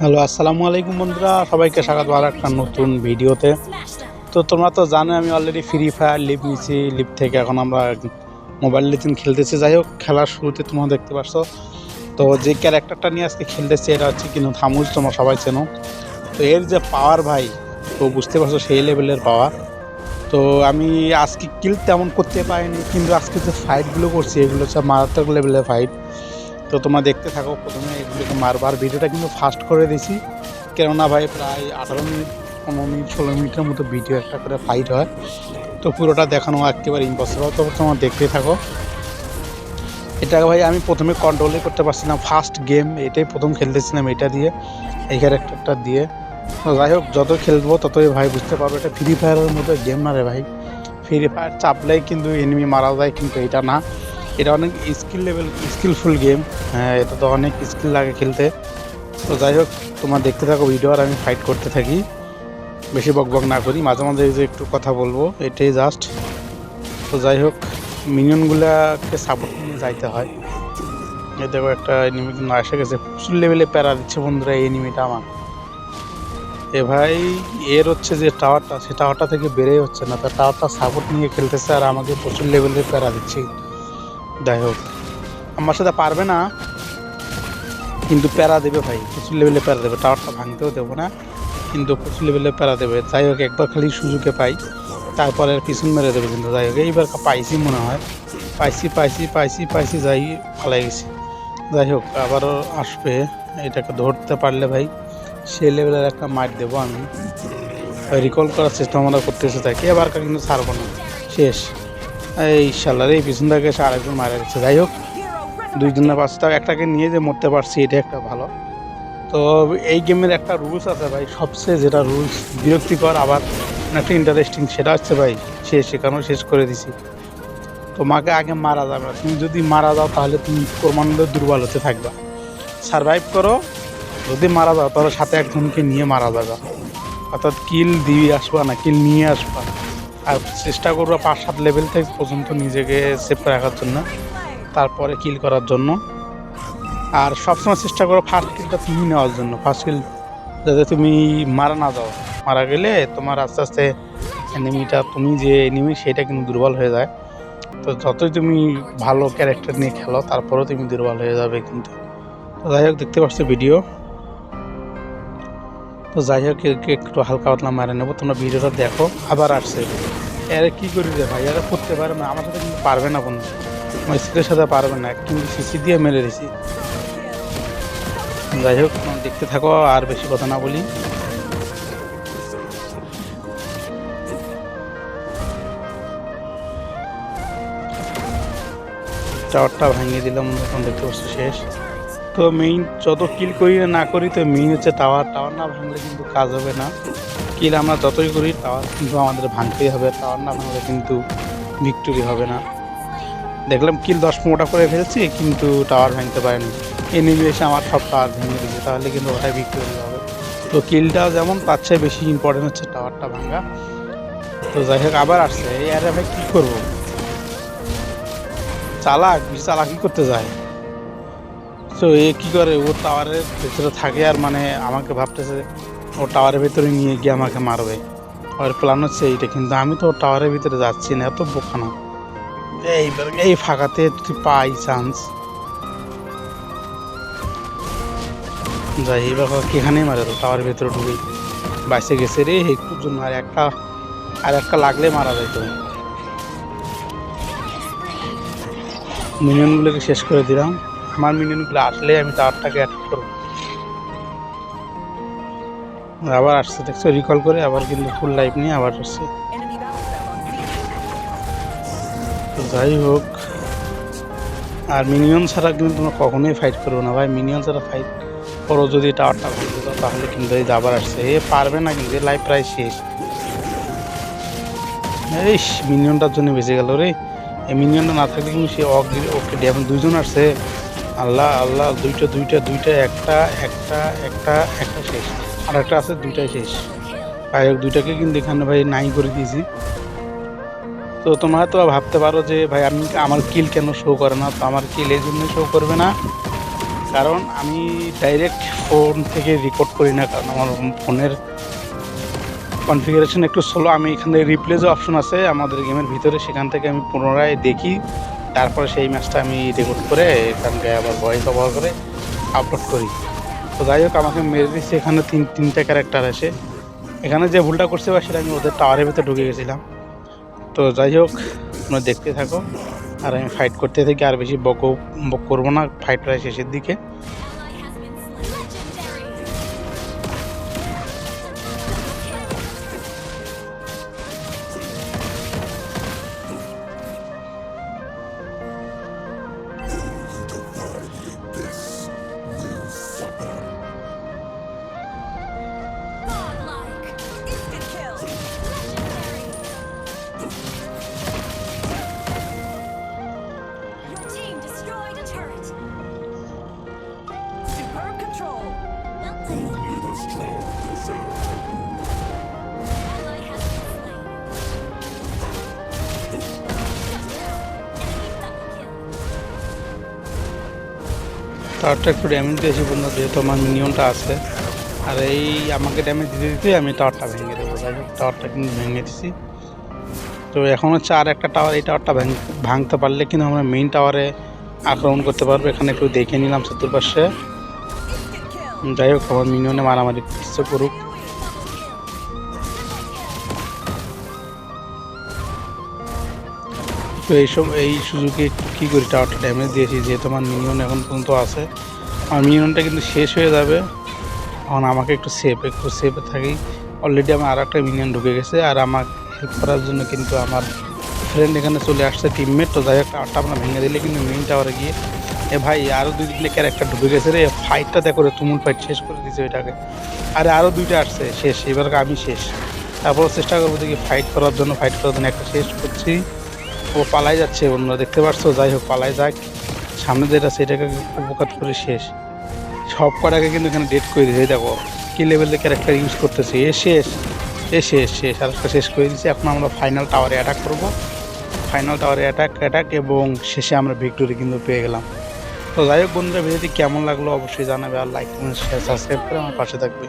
Hello, আসসালামু আলাইকুম বন্ধুরা। সবাইকে স্বাগত আর একটা নতুন ভিডিওতে। তো তোমরা তো জানো, আমি অলরেডি ফ্রি ফায়ার লিভ নিছি লিপ থেকে এখন আমরা মোবাইল লিজেন খেলতেছি। যাই হোক, খেলার শুরুতে তোমরা দেখতে পাচ্ছ তো যে ক্যারেক্টারটা নিয়ে আজকে খেলতেছি, এটা হচ্ছে কিন্তু থামুজ তোমরা সবাই চেনো। তো এর যে পাওয়ার ভাই, তো বুঝতে পারছ সেই লেভেলের পাওয়ার তো আমি আজকে কিল তেমন করতে পারিনি, কিন্তু আজকে যে ফাইটগুলো করছি, এগুলো হচ্ছে মারাত্মক লেভেলের ফাইট তো তোমরা দেখতে থাকো প্রথমে এগুলোকে মারবার ভিডিওটা কিন্তু ফাস্ট করে দিয়েছি। কেননা ভাই প্রায় আঠারো মিনিট, পনেরো মিনিট, ষোলো মিনিটের মতো ভিডিও একটা করে ফাইট হয়। তো পুরোটা দেখানো একেবারে ইম্পসিবল তো তোমরা দেখতে থাকো। এটাকে ভাই আমি প্রথমে কন্ট্রোলই করতে পারছিলাম। ফার্স্ট গেম এটাই প্রথম খেলতেছিলাম এটা দিয়ে, এই ক্যারেক্টারটা দিয়ে। তো যাই হোক, যত খেলব ততই ভাই বুঝতে পারব এটা ফ্রি ফায়ারের মতো গেম না রে ভাই। ফ্রি ফায়ার চাপলেই কিন্তু এনিমি মারা যায়, কিন্তু এটা না। এটা অনেক স্কিল লেভেল স্কিলফুল গেম হ্যাঁ এটা তো অনেক স্কিল লাগে খেলতে। তো যাই হোক, তোমার দেখতে থাকো ভিডিও আর আমি ফাইট করতে থাকি। বেশি বক বক না করি, মাঝে মাঝে যে একটু কথা বলব, এটাই জাস্ট তো যাই হোক, মিনিয়নগুলাকে সাপোর্ট নিয়ে যাইতে হয়। এই দেখো একটা এনিমি কিন্তু এসে গেছে, প্রচুর লেভেলে প্যারা দিচ্ছে বন্ধুরা এই এনিমিটা আমার। এ ভাই, এর হচ্ছে যে টাওয়ারটা সে টাওয়ারটা থেকে বেড়ে হচ্ছে না তার টাওয়ারটা সাপোর্ট নিয়ে খেলতেছে আর আমাকে প্রচুর লেভেলে প্যারা দিচ্ছে। যাই হোক, আমার সাথে পারবে না, কিন্তু প্যারা দেবে ভাই, প্রচুর লেভেলে প্যারা দেবে। টাওয়ারটা ভাঙতেও দেবো না, কিন্তু প্রচুর লেভেলে প্যারা দেবে। যাই হোক, একবার খালি সুযোগে পাই, তারপরে পিছন মেরে দেবে কিন্তু। যাই হোক, এইবার পাইছি মনে হয়। পাইছি পাইছি পাইছি পাইছি, যাই পালাই গেছি। যাই হোক, আবারও আসবে। এটাকে ধরতে পারলে ভাই, সেই লেভেলের একটা মার দেবো আমি। রিকল করার চেষ্টা আমরা করতেছে থাকি এবার কিন্তু ছাড়বো না। শেষ। এই শালার এই পিছন থেকে এসে আরেকজন মারা গেছে। যাই হোক দুইজন না পাঁচটা একটাকে নিয়ে যে মরতে পারছি, এটা একটা ভালো। তো এই গেমের একটা রুলস আছে ভাই। সবচেয়ে যেটা রুলস বিরক্তিকর, আবার একটা ইন্টারেস্টিং সেটা হচ্ছে ভাই, সে সেখানেও শেষ করে দিছি। তোমাকে আগে মারা যাবে না। তুমি যদি মারা যাও, তাহলে তুমি ক্রমান্বয়ে দুর্বল হতে থাকবা। সারভাইভ করো। যদি মারা যাও, তাহলে সাথে একজনকে নিয়ে মারা যাবে। অর্থাৎ কিল দিয়ে আসবা না কিল নিয়ে আসবা। আর চেষ্টা করব পাঁচ, সাত লেভেল থেকে পর্যন্ত নিজেকে সেভ রাখার জন্য, তারপরে কিল করার জন্য। আর সবসময় চেষ্টা করো ফার্স্ট কিলটা তুমি নেওয়ার জন্য। ফার্স্ট কিল যাতে তুমি মারা না যাও। মারা গেলে তোমার আস্তে আস্তে এনিমিটা তুমি যে এনিমি সেটা কিন্তু দুর্বল হয়ে যায়। তো যতই তুমি ভালো ক্যারেক্টার নিয়ে খেলো, তারপরেও তুমি দুর্বল হয়ে যাবে কিন্তু। তো যাই হোক, দেখতে পাচ্ছ ভিডিও তো যাই হোক, একে একটু হালকা পাতলা মারে নেব। তোমরা ভিডিওটা দেখো, আবার আসছে। এরা কি করি রে ভাই? এরা করতে পারে না। আমার সাথে কিন্তু পারবে না বন্ধু। আমার স্ত্রীর সাথে পারবে না। কিন্তু সিসি দিয়ে মেরে দিছি যাই হোক দেখতে থাকো, আর বেশি কথা না বলি। টাওয়ারটা ভাঙিয়ে দিলাম, এখন দেখতে পাচ্ছি শেষ। তো মেইন যত কিল করি না করি, তো মেইন হচ্ছে টাওয়ার টাওয়ার না ভাঙলে কিন্তু কাজ হবে না। কিল আমরা যতই করি টাওয়ার কিন্তু আমাদের ভাঙতেই হবে। টাওয়ার না ভাঙলে কিন্তু ভিক্টোরি হবে না। দেখলাম কিল দশ পনেরোটা করে ফেলছি, কিন্তু টাওয়ার ভাঙতে পারেনি। এনিমি এসে আমার সব টাওয়ার ভেঙে দিয়েছে, তাহলে কিন্তু ওটাই ভিক্টোরি হবে। তো কিলটা যেমন তার চেয়ে বেশি ইম্পর্টেন্ট হচ্ছে টাওয়ারটা ভাঙা। তো যাই হোক, আবার আসছে। এই আরে ভাই, কী করব? চালাক চালাকি করতে যায়? তো এ কী করে? ও টাওয়ারের ভেতরে থাকে আর মানে আমাকে ভাবতেছে ও টাওয়ারের ভেতরে নিয়ে গিয়ে আমাকে মারবে। ওর প্ল্যান হচ্ছে এইটা, কিন্তু আমি তো টাওয়ারের ভিতরে যাচ্ছি না, এত বোকানো এইবার এই ফাঁকাতে যদি পাই চান্স যাই এইবার এখানেই মারে তো টাওয়ারের ভেতরে ঢুকে। বাইসে গেছে রে একটুর জন্য আর একটা আর একটা লাগলে মারা যাইতো মিনিয়নগুলোকে শেষ করে দিলাম। আমার মিনিয়নগুলো আসলে আমি টাওয়ারটাকে অ্যাড করব। আবার আসছে, দেখছ? রিকল করে আবার কিন্তু ফুল লাইফ নিয়ে আবার আসছে। যাই হোক, আর মিনিয়ন ছাড়া কিন্তু তোমরা কখনোই ফাইট করব না ভাই। মিনিয়ন ছাড়া ফাইট করো যদি টাওয়ারটা ভাঙতে দাও তাহলে কিন্তু এই আবার আসছে। এ পারবে না কিন্তু লাইফ প্রায় শেষ। এই মিনিয়নটার জন্য বেঁচে গেল রে। এই মিনিয়নটা না থাকলে কিন্তু সে ওকে ড্যাম দুইজন আসছে। আল্লাহ আল্লাহ, দুইটা দুইটা দুইটা, একটা একটা একটা একটা শেষ। আর একটা আছে, দুইটাই শেষ। ভাই দুইটাকে কিন্তু এখানে ভাই নাই করে দিয়েছি। তো তোমরা তো ভাবতে পারো যে, ভাই, আমি আমার কিল কেন শো করে না? তো আমার কিল এই জন্য শো করবে না। কারণ আমি ডাইরেক্ট ফোন থেকে রেকর্ড করি না, কারণ আমার ফোনের কনফিগারেশন একটু স্লো আমি এখানে রিপ্লে যে অপশন আছে, আমাদের গেমের ভিতরে। সেখান থেকে আমি পুনরায় দেখি। তারপরে সেই ম্যাচটা আমি রেকর্ড করে এখানকে আবার ভয়েস ব্যবহার করে আপলোড করি। তো যাই হোক, আমাকে মেরে দিচ্ছে এখানে তিন, তিনটে ক্যারেক্টার আছে। এখানে যে ভুলটা করছে বা সেটা আমি ওদের টাওয়ারের ভিতরে ঢুকে গেছিলাম। তো যাই হোক, তোমরা দেখতে থাকো। আর আমি ফাইট করতে থাকি, আর বেশি বক বক করব না ফাইট প্রায় শেষের দিকে। টাওয়ারটা একটু ড্যামেজ দিয়েছি বন্ধু, যেহেতু আমার মিনিয়নটা আছে। আর এই আমাকে ড্যামেজ দিতে দিতে আমি টাওয়ারটা ভেঙে দেবো। হোক টাওয়ারটা কিন্তু ভেঙে দিছি। তো এখন হচ্ছে আর একটা টাওয়ার এই টাওয়ারটা ভেঙ- ভাঙতে পারলে কিন্তু আমরা মেইন টাওয়ারে আক্রমণ করতে পারব। এখানে একটু দেখে নিলাম চতুর্পাশে. যাই হোক, আমার মিনিয়নে মারামারি কিছু করুক। তো এইসব এই সুযোগে কী করি, টাওয়ারটা ড্যামেজ দিয়েছি, যেহেতু আমার মিনিয়ন এখন পর্যন্ত আছে। আমার মিনিয়নটা কিন্তু শেষ হয়ে যাবে। এখন আমাকে একটু সেফ একটু সেফে থাকি। অলরেডি আমার আর একটা মিনিয়ন ঢুকে গেছে, আর আমার হেল্প করার জন্য কিন্তু আমার ফ্রেন্ড এখানে চলে আসছে টিমমেট তো যাই হোক, টাওয়ারটা আমরা ভেঙে দিলে কিন্তু মেইন টাওয়ারে গিয়ে এ ভাই আরও দুই তিনটে ক্যারেক্টার ঢুকে গেছে রে। ফাইটটা দেখো তুমুল ফাইট শেষ করে দিয়েছে ওইটাকে আরে আরও দুইটা আসছে, শেষ। এবার আমি শেষ। তারপর চেষ্টা করব দেখি ফাইট করার জন্য ফাইট করার জন্য একটা শেষ করছি। ও পালাই যাচ্ছে, বন্ধুরা, দেখতে পারছ? যাই হোক, পালাই যাক। সামনে যেটা, সেটাকে উপকার করে শেষ। সব কটাকে কিন্তু এখানে ডেট করে দিয়েছে। দেখো, কি লেভেলের ক্যারেক্টার ইউজ করতেছে? এ শেষ এ শেষ শেষ। আর একটা শেষ করে দিয়েছি। এখন আমরা ফাইনাল টাওয়ারে অ্যাটাক করব। ফাইনাল টাওয়ারে অ্যাটাক অ্যাটাক এবং শেষে আমরা ভিক্টোরি কিন্তু পেয়ে গেলাম। তো যাই হোক বন্ধুরা ভিডিওটি কেমন লাগল অবশ্যই জানাবে আর লাইক কমেন্ট শেয়ার সাবস্ক্রাইব করে আমার পাশে থাকবে।